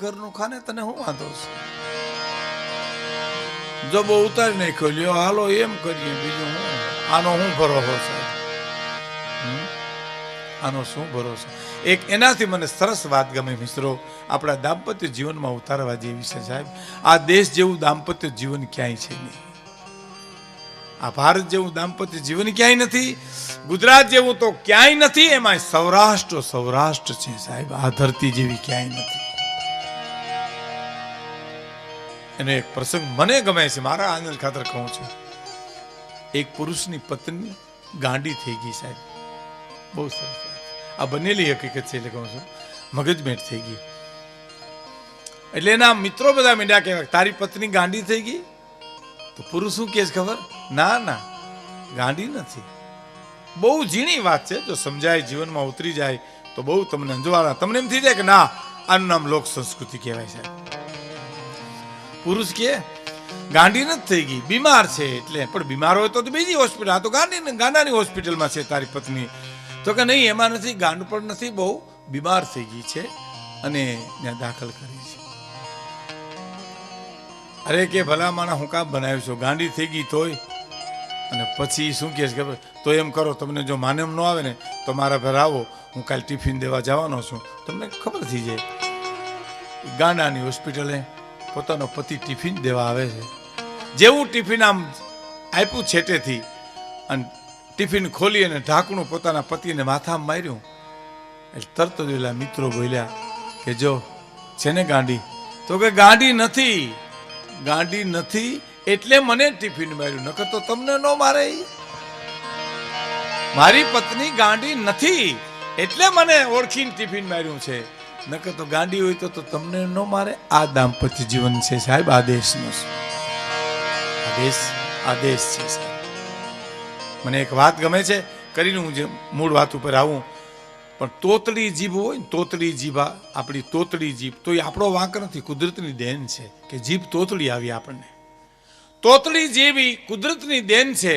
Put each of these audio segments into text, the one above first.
ઘરનું ખાને તને હું વાંધો છે? જો બહુ ઉતારી નાખ્યો, લ્યો, હાલો, એમ કરીએ બીજું હું. આનો હું ભરોસો છે? આનો શું ભરોસો? એક એનાથી મને સરસ વાત ગમે મિત્રો આપણા દાંપત્ય જીવનમાં ઉતારવા જેવી છે સાહેબ. આ દેશ જેવું દાંપત્ય જીવન ક્યાંય છે નહીં. આ ભારત જેવું દાંપત્ય જીવન ક્યાંય નથી. ગુજરાત જેવું તો ક્યાંય નથી. એમાં સૌરાષ્ટ્ર સૌરાષ્ટ્ર છે સાહેબ. આ ધરતી જેવી ક્યાંય નથી. એનો એક પ્રસંગ મને ગમે છે, મારા આનંદ ખાતર કહું છું. એક પુરુષની પત્ની ગાંડી થઈ ગઈ સાહેબ. બહુ સરસ આ બનેલી હકીકત છે એટલે કહું છું. મગજમેટ થઈ ગઈ. એટલે એના મિત્રો બધા મીંડા કહેવાય, તારી પત્ની ગાંડી થઈ ગઈ? તો પુરુષ શું કહે છે ખબર? ના ના, ગાંડી નથી. બહુ ઝીણી વાત છે. જો સમજાય, જીવનમાં ઉતરી જાય, તો બહુ તમને અંજવાળા. તમને એમ થઈ જાય કે ના, આનું નામ લોક સંસ્કૃતિ કહેવાય છે પુરુષ કે? ગાંડી નથી થઈ ગઈ. બીમાર છે એટલે. પણ બીમાર હોય તો બીજી હોસ્પિટલ. આ તો ગાંડી ગાંડાની હોસ્પિટલમાં છે તારી પત્ની. તો કે નહીં, એમાં નથી, ગાંડ પણ નથી, બહુ બીમાર થઈ ગઈ છે અને ત્યાં દાખલ કરી છે. અરે કે ભલા માણા હું કામ બનાવ્યું છું? ગાંડી થઈ ગઈ તોય. અને પછી શું કહે છે? ખબર? તો એમ કરો, તમને જો માનેમ ન આવે ને, તો મારા ઘર આવો. હું કાલે ટિફિન દેવા જવાનો છું. તમને ખબર થઈ જાય. ગાંડાની હોસ્પિટલે પોતાનો પતિ ટિફિન દેવા આવે છે. જેવું ટિફિન આમ આપ્યું છેટેથી અને ટિફિન ખોલી અને ઢાંકણું પોતાના પતિને માથામાં માર્યું, એટલે તરત જ મિત્રો બોલ્યા કે જો છે ને ગાંડી? તો કે ગાંડી નથી. ગાંડી નથી એટલે મને ટિફિન માર્યું, નકર તો તમને ન મારે. મારી પત્ની ગાંડી નથી એટલે મને ઓળખીને ટિફિન માર્યું છે. નકર તો ગાંડી હોય તો તમને ન મારે. આ દાંપત્ય જીવન છે સાહેબ, આ દેશનો છે. આ દેશ આ દેશ છે મને એક વાત ગમે છે, કરીને હું જે મૂળ વાત ઉપર આવું. પણ તોતડી જીભ હોય ને તોતડી જીભા આપણી તોતડી જીભ, તો એ આપણો વાંક નથી, કુદરતની દેન છે કે જીભ તોતડી આવી આપણને. તોતડી જીભ ઈ કુદરતની દેન છે,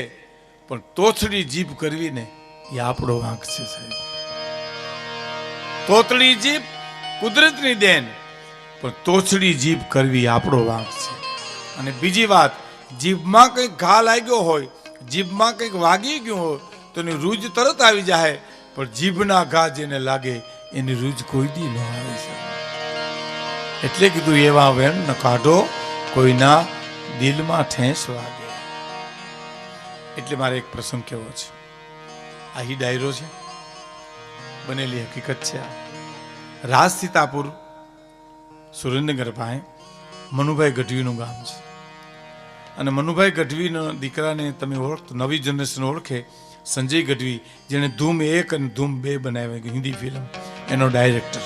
પણ તોતડી જીભ કરવીને એ આપણો વાંક છે સાહેબ. તોતડી જીભ કુદરતની દેન. પણ તોછડી જીભ કરવી આપણો વાંક છે. અને બીજી વાત, જીભમાં કંઈક ઘા લાગ્યો હોય, જીભમાં કંઈક વાગી ગયું હોય, તો એની રૂજ તરત આવી જાય. પણ જીભના ઘા જેને લાગે, એની રૂજ કોઈ દી ન આવે છે એટલે કીધું, એવા વેણ ન કાઢો, કોઈના દિલમાં ઠેંસ વાગે. એટલે મારે એક પ્રસંગ કેવો છે. આ હી ડાયરો છે. બનેલી હકીકત છે આ. રાજ સીતાપુર, સુરેન્દ્રનગર પાસે મનુભાઈ ગઢવીનું ગામ છે. અને મનુભાઈ ગઢવીના દીકરાને તમે ઓળખ, નવી જનરેશન ઓળખે સંજય ગઢવી, જેણે ધૂમ એક અને ધૂમ બે બનાવી હિન્દી ફિલ્મ. એનો ડાયરેક્ટર.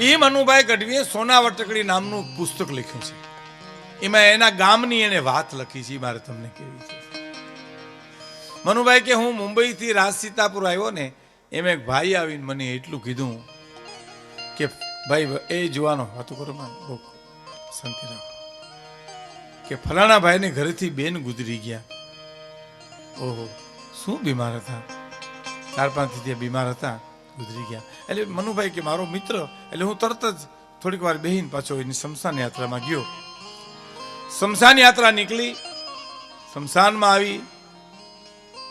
એ મનુભાઈ ગઢવીએ સોના વટકડી નામનું પુસ્તક લખ્યું છે. એમાં એના ગામની એને વાત લખી છે મારે તમને કેવી છે. મનુભાઈ કે, હું મુંબઈથી રાજ સીતાપુર આવ્યો ને એમ એક ભાઈ આવીને મને એટલું કીધું કે, ભાઈ, એ જોવાનો, વાતો કરો બહુ શાંતિ રાખો. કે ફલાણા ભાઈને ઘરેથી બેન ગુજરી ગયા. ઓહો, શું બીમાર હતા? ચાર પાંચ ત્યાં બીમાર હતા, ગુજરી ગયા. એટલે મનુભાઈ કે, મારો મિત્ર. એટલે હું તરત જ થોડીક વાર બેહીને પાછો એની શમશાન યાત્રામાં ગયો. શમશાન યાત્રા નીકળી. શમશાનમાં આવી.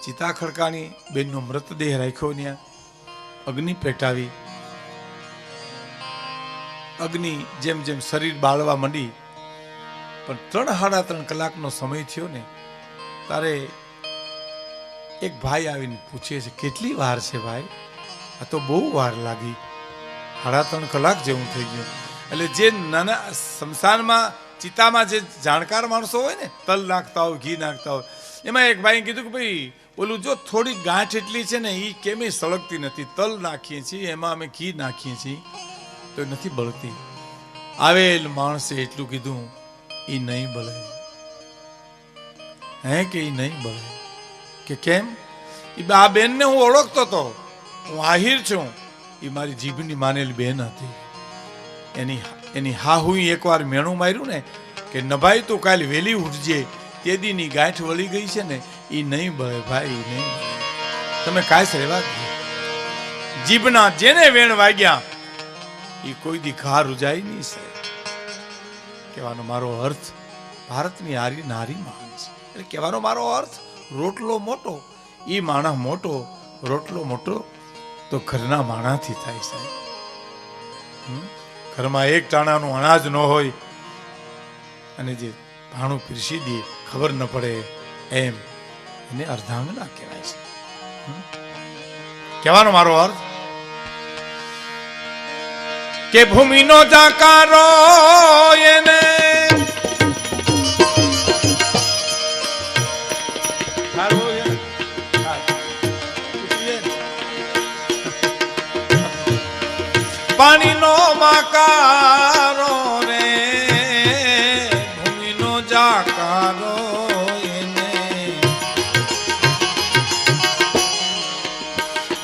ચિતા ખડકાની બેનનો મૃતદેહ રાખ્યો ત્યાં અગ્નિ પેટાવી. અગ્નિ જેમ જેમ શરીર બાળવા માંડી, પણ ત્રણ સાડા ત્રણ કલાકનો સમય થયો ને, તારે એક ભાઈ આવીને પૂછે છે, કેટલી વાર છે ભાઈ? આ તો બહુ વાર લાગી. સાડા ત્રણ કલાક જેવું થઈ ગયું. એટલે જે નાના શમશાનમાં, ચિતામાં જે જાણકાર માણસો હોય ને, તલ નાખતા હોય, ઘી નાખતા હોય, એમાં એક ભાઈ કીધું કે, ભાઈ ઓલું જો થોડી ગાંઠ એટલી છે ને એ કેમે સળગતી નથી. તલ નાખીએ છીએ, એમાં અમે ઘી નાખીએ છીએ, તો નથી બળતી. આવેલ માણસે એટલું કીધું એ નહીં બળે. હે કે એ નહીં બળે? કે કેમ? એ આ બેનને હું ઓળખતો હતો હું આહિર છું. એ મારી જીભની માનેલી બેન હતી. એની એની હા હું એકવાર મેણું માર્યું ને, કે નભાઈ, તું કાલ વહેલી ઉઠજે. તે દીની ગાંઠ વળી ગઈ છે ને એ નહીં બળે ભાઈ નહીં તમે કાંઈ રહેવા જીભના જેને વેણ વાગ્યા એ કોઈ દી ઘા રૂજાય નહીં સાહેબ કહેવાનો મારો અર્થ, ભારતની હારી નારી છે. એટલે કહેવાનો મારો અર્થ, રોટલો મોટો એ માણસ મોટો, રોટલો મોટો, તો ઘરના માણાથી થાય સાહેબ? ઘરમાં એક ટાણાનું અનાજ ન હોય, અને જે ભાણું પીરસી દે ખબર ન પડે એમ. એને અર્ધાંગના કહેવાય છે. કહેવાનો મારો અર્થ? કે ભૂમિનો જાકારો એને? પાણીનો માકારો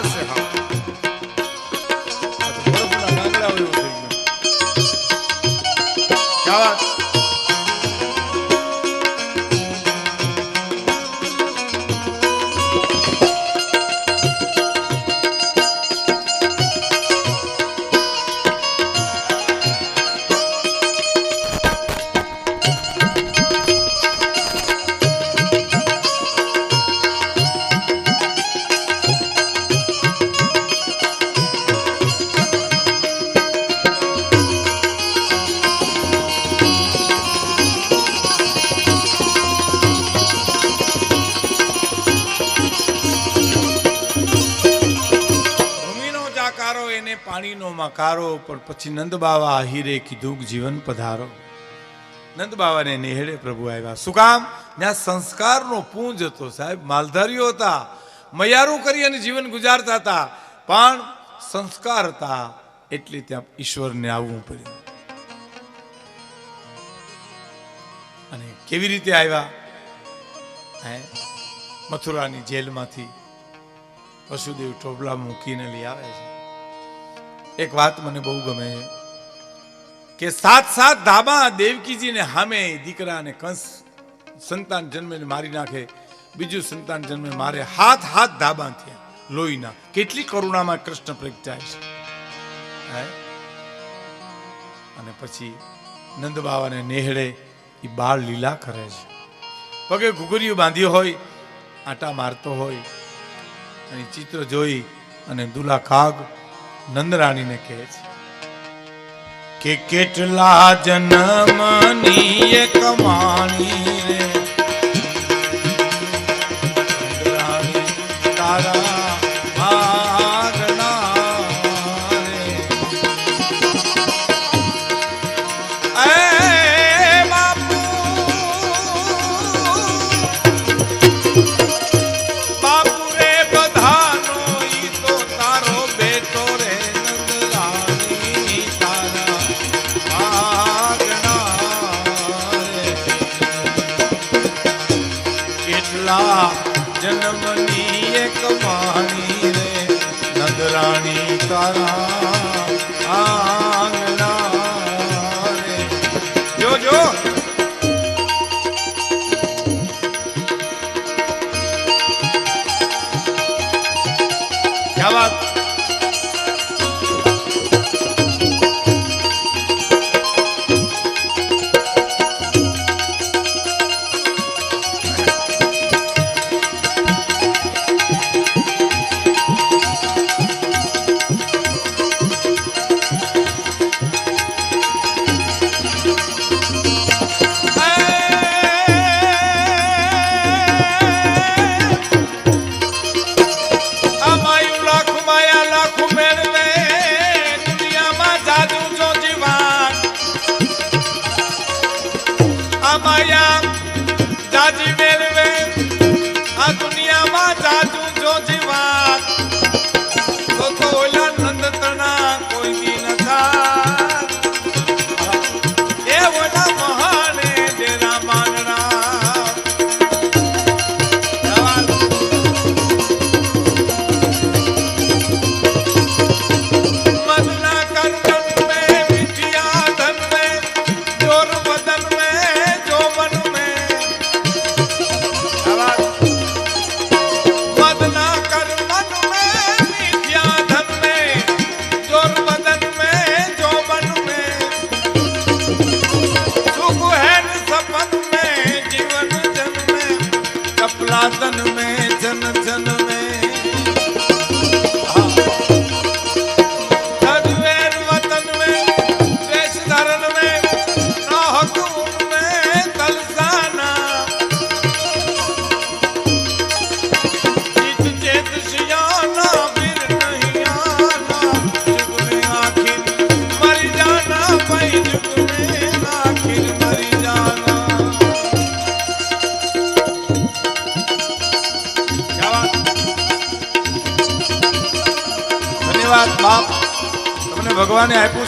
હાર છે આ બરફના. પાણીનો પણ પછી નંદ બાવા આહીરે કીધું જીવન પધારો. નંદ બાવાને નેહડે પ્રભુ આવ્યા. શું કામ? ત્યાં સંસ્કારનો પૂંજ હતો સાહેબ. માલધારીઓ હતા. મયારું કરી અને જીવન ગુજારતા હતા. પણ સંસ્કાર હતા એટલે ત્યાં ઈશ્વરને આવવું પડ્યું. અને કેવી રીતે આવ્યા? હે? મથુરાની જેલમાંથી વસુદેવ ટોપલા મૂકીને લઈ આવે છે. એક વાત મને બહુ ગમે કે સાત સાત ધાબા દેવકીજીને સામે દીકરાને કંસ સંતાન જન્મે મારી નાખે, બીજું સંતાન જન્મે મારે હાથ હાથ ધાબા થયા, લોહીના. કેટલી કરુણામાં કૃષ્ણ પ્રગટાય છે? અને પછી નંદ બાવાને નેહડે એ બાળ લીલા કરે છે. પગે ઘુઘરીઓ બાંધ્યો હોય, આટા મારતો હોય, અને ચિત્ર જોઈ અને દુલા કાગ નંદરાણીને કહે છે કે કેટલા જન્મની એક કમાણી રે. તારા જન્મની એક કમાણી રે નંદરાણી તારા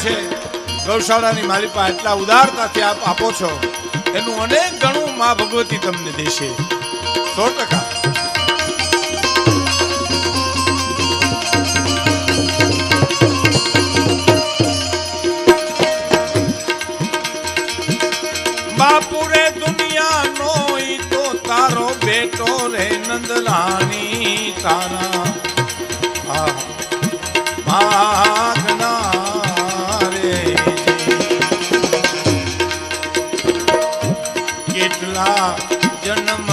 છે. ગૌશાળાની માલિપા એટલા ઉદારતાથી આપ આપો છો. એનું અનેક ગણું મા ભગવતી તમને દેશે. સો ટકા. બાપુરે દુનિયાનો તો તારો બેટો રે નંદલાની તારા. આ કેટલા જન્મની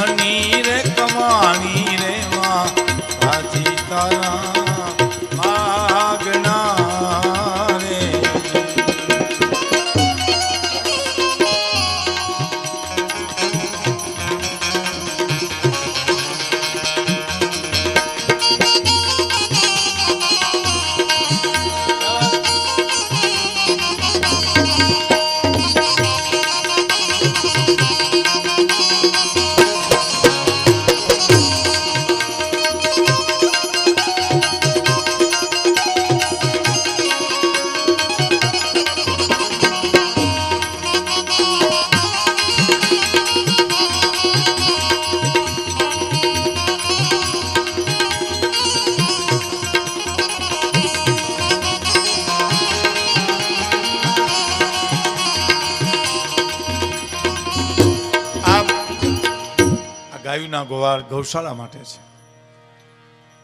ગાયુંના ગોવાળ ગૌશાળા માટે છે.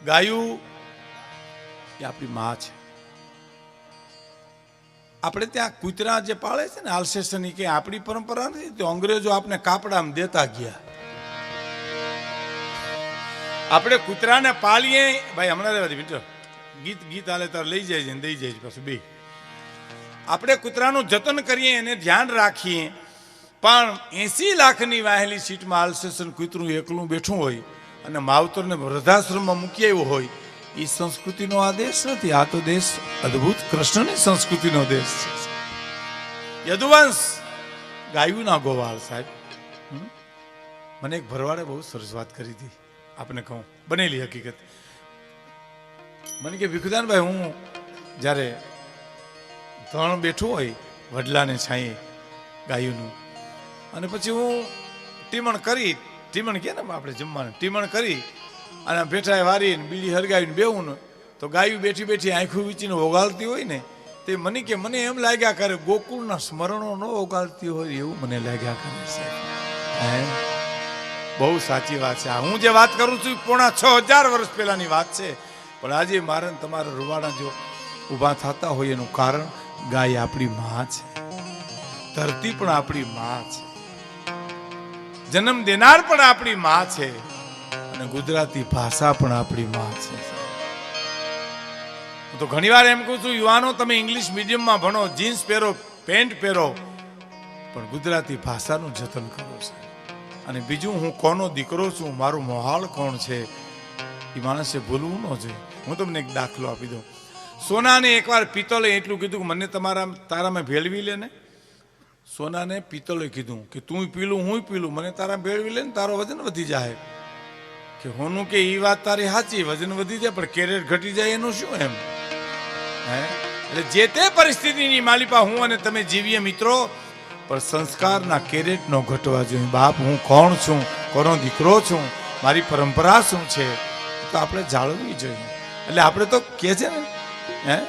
ગાયું એ આપણી મા છે. આપણે ત્યાં કૂતરા જે પાળે છે ને આલ્સેશનની કે આપણી પરંપરા નથી, તો અંગ્રેજો આપણે કાપડામાં દેતા ગયા. આપણે કૂતરાને પાળીએ, ભાઈ, હમણાં રહેવાથી મિત્ર ગીત ગીત હાલે તાર લઈ જાય છે દઈ જાય છે, પાછું બે આપણે કૂતરાનું જતન કરીએ, એને ધ્યાન રાખીએ. પણ એસી લાખની વાહેલી સીટમાં આલ્સેશન કૂતરું એકલું બેઠું હોય અને માવતરને વૃદ્ધાશ્રમમાં મૂકી આવ્યો હોય એ સંસ્કૃતિનો આ દેશ નથી. આ તો દેશ અદ્ભુત કૃષ્ણની સંસ્કૃતિનો દેશ છે. યદુવંશ ગાયુના ગોવાળ સાહેબ? મને એક ભરવાડે બહુ સરસ વાત કરી હતી. આપને કહું, બનેલી હકીકત. મને કે, ભીખુદાનભાઈ, હું જ્યારે ત્રણ બેઠું હોય, વડલાને છાંયે ગાયુનું અને પછી હું ટીમણ કરી, ટીમણ કે ને આપણે જમવાનું, ટીમણ કરી અને બેઠા વારીને બીડી હરગાવીને બેવું તો ગાયું બેઠી બેઠી આંખું વીચીને ઓગાળતી હોય ને, તે મને કે મને એમ લાગ્યા કરે, ગોકુળના સ્મરણો ન ઓગાળતી હોય એવું મને લાગ્યા કરે છે. બહુ સાચી વાત છે. હું જે વાત કરું છું પોણા છ હજાર વર્ષ પહેલાની વાત છે. પણ આજે મારે તમારા રૂવાડા જો ઊભા થતા હોય એનું કારણ, ગાય આપણી માં છે. ધરતી પણ આપણી માં છે. જન્મ દેનાર પણ આપણી માં છે અને ગુજરાતી ભાષા પણ આપણી માં છે. હું તો ઘણીવાર એમ કહું છું, યુવાનો, તમે ઇંગ્લિશ મીડિયમમાં ભણો જીન્સ પહેરો પેન્ટ પહેરો, પણ ગુજરાતી ભાષાનું જતન કરો છે. અને બીજું, હું કોનો દીકરો છું, મારું મોહાળ કોણ છે, એ માણસે ભૂલવું ન જોઈએ. હું તમને એક દાખલો આપી દઉં. સોનાને એકવાર પિત્તલે એટલું કીધું કે, મને તમારા, તારામાં ભેળવી લે ને. સોનાને પિત્તળે કીધું કે તું પીલું, હું પીલું, મને તારા ભેળવી લે ને તારો વજન વધી જાય. કે હોનું કે એ વાત તારી સાચી, વજન વધી જાય, પણ કેરેટ ઘટી જાય એનું શું એમ? હે? એટલે જે તે પરિસ્થિતિની માલિપા હું અને તમે જીવીએ મિત્રો, પણ સંસ્કારના કેરેટ નો ઘટવા જોઈએ. બાપ, હું કોણ છું? કોનો દીકરો છું? મારી પરંપરા શું છે? તો આપણે જાળવવી જોઈએ. એટલે આપણે તો કહે છે ને, હે?